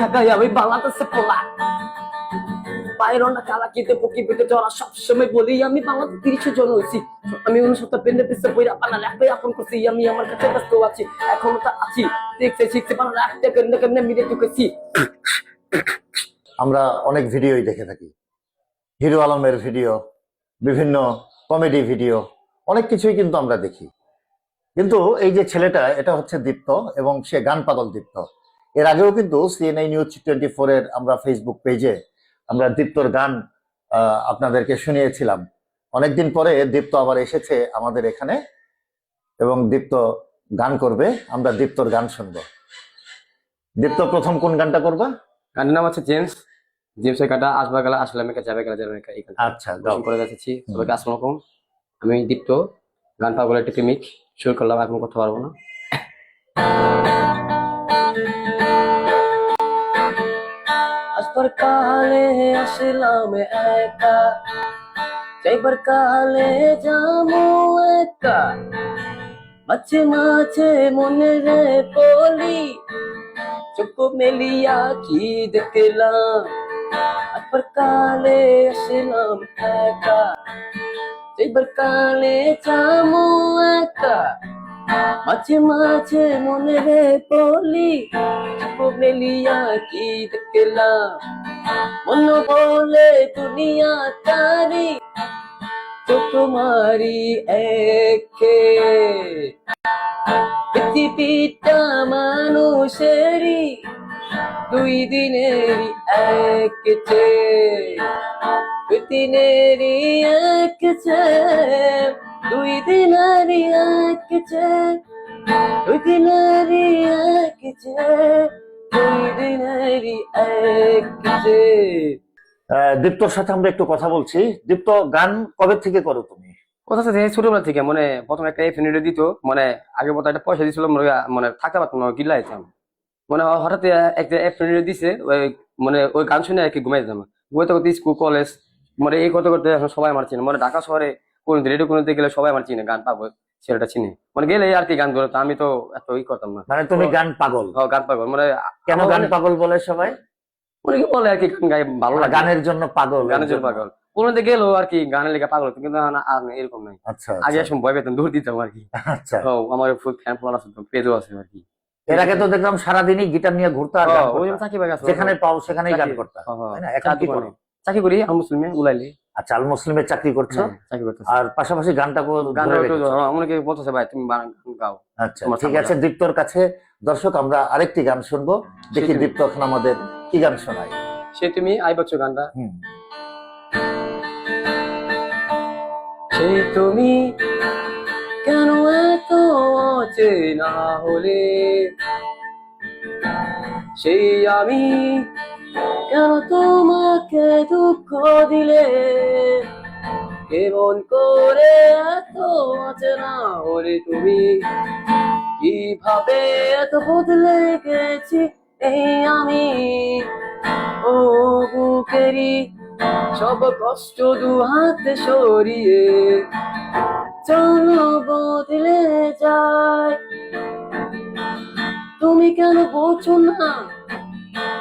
ঢাকায় আমি বাংলাদেশে কালা কেটে পকি পেটে চড়া সবসময় বলি আমি জন হয়েছি। আমি উনসত্তর পেন্ডে পিসে এখন করছি, আমি আমার কাছে ব্যস্ত আছি, এখনও আছি। দেখতে, শিখতে রাখতে কেন্দ্রে কেন্দ্রে মিলে আমরা অনেক ভিডিওই দেখে থাকি। হিরো আলমের ভিডিও, বিভিন্ন কমেডি ভিডিও, অনেক কিছুই কিন্তু আমরা দেখি। কিন্তু এই যে ছেলেটা, এটা হচ্ছে দীপ্ত এবং সে গান পাগল দীপ্ত। এর আগেও কিন্তু সিএনআই নিউজ টোয়েন্টি এর আমরা ফেসবুক পেজে আমরা দীপ্তর গান আপনাদেরকে শুনিয়েছিলাম। অনেকদিন পরে দীপ্ত আবার এসেছে আমাদের এখানে এবং দীপ্ত গান করবে আমরা দীপ্তর গান শুনব। দীপ্ত প্রথম কোন গানটা করবা? গানের নাম হচ্ছে জেমস। জেমসের গানটা আসবা গেলা আসলে আমি যাবে গেলা যাবে আচ্ছা গাও করে যাচ্ছি। সবাইকে আসসালামু আমি দীপ্ত। গান একটা প্রেমিক শুরু করলাম এখন করতে পারব না। কালে আসলাম একা যাইবার কালে যামু একা মাঝে মাঝে মনে রে বলি চোখ মেলিয়া কি দেখলাম আসবার কালে আসলাম একা যাইবার কালে যামু একা মাঝে মাঝে মনে রে বলি মেলিয়া কি দেখলাম মন বলে দুনিয়া তারি চোখ মারি একে। পৃথিবীটা মানুষেরই, দুই দিনেরই এক দুই দিনেরই এক দুই দুই দিনেরই এক দীপ্তর সাথে আমরা একটু কথা বলছি। দীপ্ত গান কবে থেকে করো তুমি? কোথা থেকে ছোটবেলা থেকে মানে প্রথম একটা এফ দিত মানে আগে মতো একটা পয়সা দিছিল মানে থাকতে পারতাম না গিল্লা যেতাম মানে হঠাৎ একটা এফ দিছে ওই মানে ওই গান শুনে আর কি ঘুমাই যেতাম ঘুমাইতে করতে স্কুল কলেজ মানে এই করতে করতে এখন সবাই চিনে মানে ঢাকা শহরে কোন রেডিও কোনতে গেলে সবাই আমার চিনে গান পাবো ছেলেটা চিনে। মানে গেলে আর কি গান করতো আমি তো এত ই করতাম না। মানে তুমি গান পাগল? গান পাগল মানে কেন গান মানে- পাগল বলে সবাই? অনেকে বলে আর কি গান গাই ভালো লাগে। গানের জন্য পাগল গানের জন্য পাগল। গেলো আর কি গানের লেগে পাগল কিন্তু আর এরকম নাই। আচ্ছা আগে আচ্ছা, একসময় ভয় পেতাম দূর দিতাম আর কি। আচ্ছা। আমার ফুল ফ্যান আছে পেজও আছে আর কি। এর আগে তো দেখলাম সারাদিনই গিটার নিয়ে ঘুরতে আর যেখানে পাও সেখানেই গান চাকরি- করতা হ্যাঁ, হ্যাঁ। তাই না? এখন কি করো? চাকরি করি আমি মুসলিমে উলাইলি। আচ্ছা আল মুসলিমের চাকরি করছ? হ্যাঁ, চাকরি করতেছি। আর পাশাপাশি গানটা। অনেকে বলতেছে ভাই তুমি গাও। আচ্ছা ঠিক আছে দীপ্তর কাছে। দর্শক আমরা আরেকটি গান শুনব। দেখি দীপ্ত এখন আমাদের কি গান শোনায়। সে তুমি আই বচ্চ গানটা? হুম। সে তুমি কেন এত অচেনা হলে? সেই আমি কেন তোমাকে দুঃখ দিলে? কেমন করে এত অচেনা হলে তুমি? কীভাবে এত বদলে গেছি এই আমি? ও বুকেরি সব কষ্ট দু হাতে সরিয়ে চলো বদলে যায়। তুমি কেন বোঝো না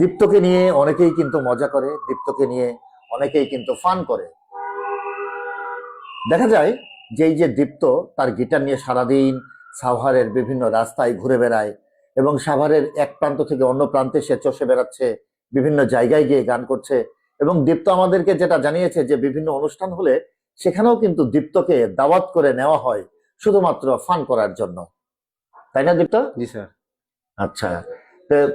দীপ্তকে নিয়ে অনেকেই কিন্তু মজা করে দীপ্তকে নিয়ে অনেকেই কিন্তু ফান করে। দেখা যায় যে এই যে দীপ্ত তার গিটার নিয়ে সারাদিন সাভারের বিভিন্ন রাস্তায় ঘুরে বেড়ায় এবং সাভারের এক প্রান্ত থেকে অন্য প্রান্তে সে চষে বেড়াচ্ছে বিভিন্ন জায়গায় গিয়ে গান করছে এবং দীপ্ত আমাদেরকে যেটা জানিয়েছে যে বিভিন্ন অনুষ্ঠান হলে সেখানেও কিন্তু দীপ্তকে দাওয়াত করে নেওয়া হয় শুধুমাত্র ফান করার জন্য। তাই না দীপ্ত? জি স্যার। আচ্ছা।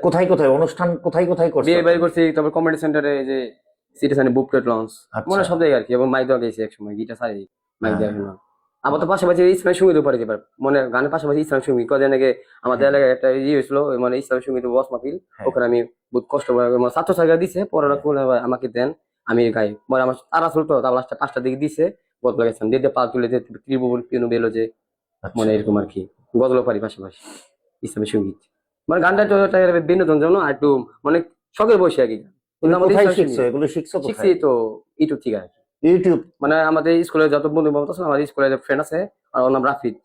কোথায় কোথায়? অনুষ্ঠান কোথায় কোথায় করছে? বিয়ে বাড়ি করছি তারপর কমেডি সেন্টারে যে city sunny book plate launch. মনে সব জায়গায় আর কি এবং মাইক দেওয়া গেছি এক সময় গিটার সারি মাইক হ্যাঁ। দেওয়া আবার তো পাশাপাশি ইসলামের সংগীত পারে এবার মানে গানের পাশাপাশি ইসলামের সংগীত কদিন আগে আমাদের এলাকায় একটা ইয়ে হয়েছিল মানে ইসলামের সংগীত বস মাহফিল হ্যাঁ। ওখানে আমি বহুত কষ্ট করে ছাত্র ছাত্রীরা দিছে পড়াটা করে আমাকে দেন আমি গাই। মানে আমার তারা ছিল তো তার লাস্টে পাঁচটা দিকে দিছে গজল গেছিলাম দিয়ে পা তুলে দিয়ে ত্রিভুবন পিয়ানো বেলো যে। মানে এরকম আর কি। গজল পারি পাশাপাশি ইসলামের সংগীত মানে গানটা তো একটা বিনোদন জন্য আর একটু মানে শখের বসে আর কি। কিন্তু আমাদের কোথায় শিখছো? এগুলো শিখছো শিখছি তো ইউটিউব থেকে আর ইউটিউব মানে আমাদের স্কুলে যত বন্ধু বান্ধব আছে আমাদের স্কুলে ফ্রেন্ড আছে আর ওর নাম রাফিদ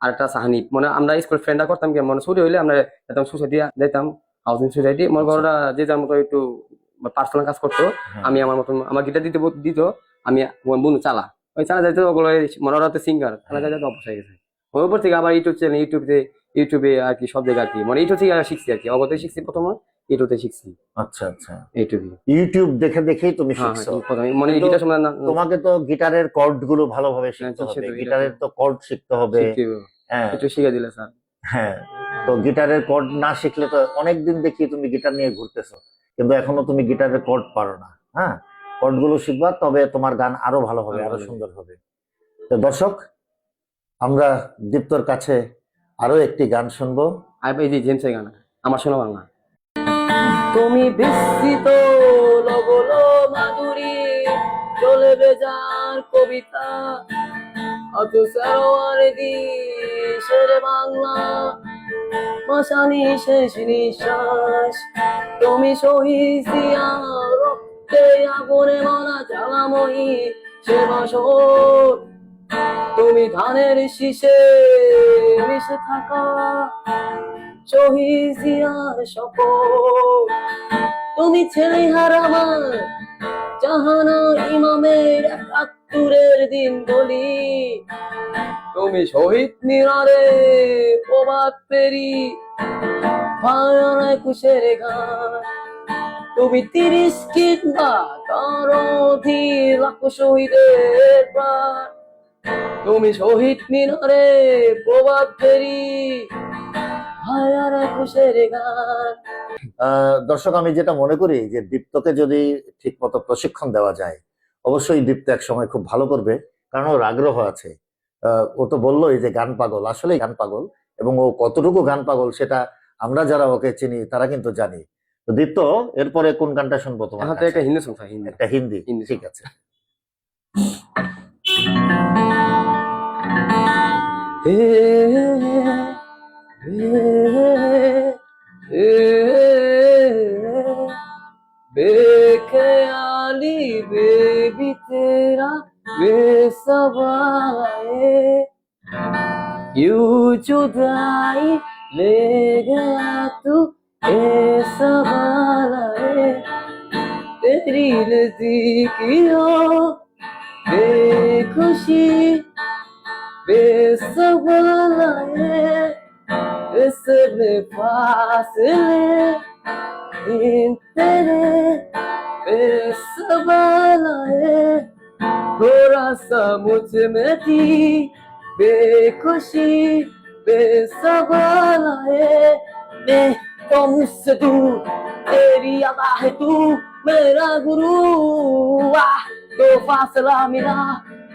আর একটা সাহানিফ মানে আমরা স্কুল ফ্রেন্ডরা করতাম কি মানে ছুটি হইলে আমরা যেতাম সোসাইটি যেতাম হাউজিং সোসাইটি মনে করো যে যার মতো একটু পার্সোনাল কাজ করতো হ্যাঁ। আমি আমার মতন আমার গিটার দিতে দিত আমি বন্ধু চালা। ওই চালা যাইতে ওগুলো মনে সিঙ্গার চালা যাইতে হয়ে গেছে। ওর উপর থেকে আবার ইউটিউব চ্যানেল ইউটিউবে ইউটিউবে আর কি সব জায়গায় আর কি। মানে ইউটিউব থেকে শিখছি আর কি। অগতে শিখছি প্রথমে ইউটিউবে শিখছি। আচ্ছা আচ্ছা। ইউটিউবে। ইউটিউব দেখে দেখেই তুমি হ্যাঁ শিখছো। হ্যাঁ, প্রথমে মানে গিটার সময় না- তোমাকে তো গিটারের কর্ডগুলো ভালোভাবে শিখতে হ্যাঁ, হবে। গিটারের তো কর্ড শিখতে হবে। হ্যাঁ। একটু শিখে দিলে স্যার। হ্যাঁ। তো গিটারের কর্ড না শিখলে তো অনেকদিন দেখি তুমি গিটার নিয়ে ঘুরতেছো। কিন্তু এখনও তুমি গিটারের কর্ড পারো না। হ্যাঁ? কর্ডগুলো শিখবা তবে তোমার গান আরও ভালো হবে আরও সুন্দর হবে। তো দর্শক আমরা দীপ্তর কাছে আরও একটি গান শুনব। আর এই যে জেমসের গান আমার শোনা বাংলা। তুমি বিস্তৃত লগলো মাধুরী চলে বেজার কবিতা। অত সারোয়ার দিশের বাংলা মশানি শেষ নিঃশ্বাস। তুমি শহীদ দিয়া রক্তে আগুনে মনা জ্বালাময়ী সে বাসর তুমি ধানের শীষে মিশে থাকা শহীদ জিয়ার শপথ। তুমি ছেলে হারামার জাহানা ইমামের একাত্তরের দিন বলি। তুমি শহীদ মিনারে প্রবাদ পেরি ভায়ার একুশের গান তুমি তিরিশ কিংবা তার অধীর লাখ শহীদের প্রাণ। তুমি শহীদ মিনারে প্রবাদ পেরি ভায়ার একুশের গান। আহ, দর্শক আমি যেটা মনে করি যে দীপ্তকে যদি ঠিক মতো প্রশিক্ষণ দেওয়া যায় অবশ্যই দীপ্ত এক সময় খুব ভালো করবে কারণ ওর আগ্রহ আছে। আহ, ও তো বললোই যে গান পাগল আসলেই গান পাগল এবং ও কতটুকু গান পাগল সেটা আমরা যারা ওকে চিনি তারা কিন্তু জানি। তো দীপ্ত এরপরে কোন গানটা শুনব তোমার? একটা হিন্দু একটা হিন্দি হিন্দি ঠিক আছে। बेख्याली बेबी तेरा बेसवाए यू जुदाई ले गया तू ए सवालाए तेरी नजदीकी हो बेखुशी फासले इन तेरे बेसवाल है थोड़ा सा मुझ में थी बेखुशी बेसवाल है मैं तो मुझसे दूर तेरी अदा है तू मेरा गुरु वाह तो फासला मिला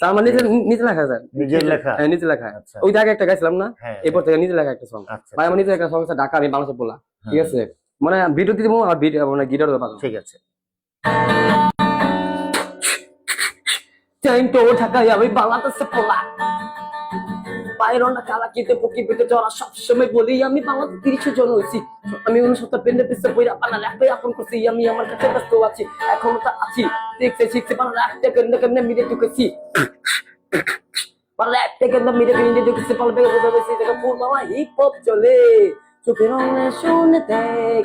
একটা মানে নিজে লেখা স্যার। নিজের লেখা? হ্যাঁ লেখা। আচ্ছা। ওই আগে একটা গাইছিলাম না হ্যাঁ এরপর থেকে নিজে লেখা একটা সং আচ্ছা ভাই আমার নিজে একটা সং ঢাকা আমি বাংলাদেশে বলা ঠিক হ্যাঁ, আছে? মানে ভিডিও দিতে আর ভিডিও মানে গিটার দেবো ঠিক আছে। টাইম তো ঢাকায় আমি বাংলাদেশে পোলা পায়রনা কালা কেটে পকি পেটে জরা সবসময় বলি আমি বাংলাদেশ তিরিশে জন হয়েছি আমি উনসত্তর পেন্ডে পিসে বইরা পানা লেখবে আপন করছি আমি আমার কাছে ব্যস্ত আছি এখনও তো আছি দেখতে শিখতে পারো একটা কেন্দ্র কেন্দ্রে মিলে ঢুকেছি পারলে একটা কেন্দ্র মিলে মিলে ঢুকেছি পারলে বোঝা গেছি দেখো ফুল মামা হিপ হপ চলে চোখের রঙে শুনে দেখ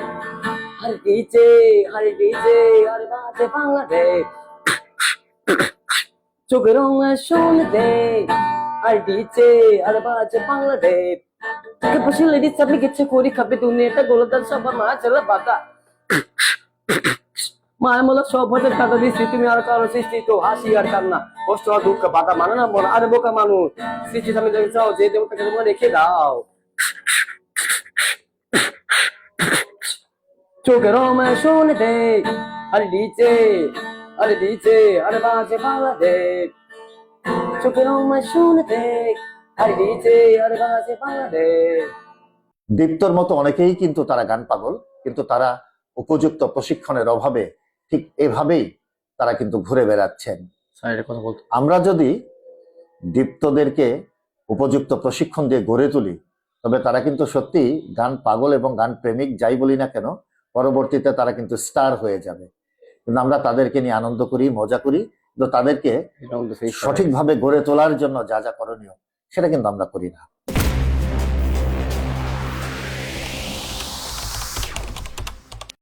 হর ডিজে হর ডিজে হর বাজে বাংলাদেশ চোখের রঙে শুনে দেখ আর ডিজে আর বাজে poi le dice che c'è cuori capito niente con la danza ma c'è la bata মায়ামূলক সব ভোটের টাকা দিচ্ছি, তুমি আর কারও সৃষ্টি, তো হাসি আর কান্না। কষ্ট, দুঃখ, বাধা মানে না মনে, আরে বোকা মানুষ। সৃষ্টি আমি দেখে চাও, যে দেবতাকে তোমরা রেখে দাও। চোখের রমায় শুনে দে আরে দিচ্ছে আরে দিচ্ছে আরে বাজে বাংলাদেশ চোখের আরে বাজে বাংলাদেশ দীপ্তর মতো অনেকেই কিন্তু তারা গান পাগল কিন্তু তারা উপযুক্ত প্রশিক্ষণের অভাবে ঠিক এভাবেই তারা কিন্তু ঘুরে বেড়াচ্ছেন। আমরা যদি দীপ্তদেরকে উপযুক্ত প্রশিক্ষণ দিয়ে গড়ে তুলি তবে তারা কিন্তু সত্যি গান পাগল এবং গান প্রেমিক যাই বলি না কেন পরবর্তীতে তারা কিন্তু স্টার হয়ে যাবে। কিন্তু আমরা তাদেরকে নিয়ে আনন্দ করি মজা করি তাদেরকে সঠিকভাবে গড়ে তোলার জন্য যা যা করণীয় সেটা কিন্তু আমরা করি না।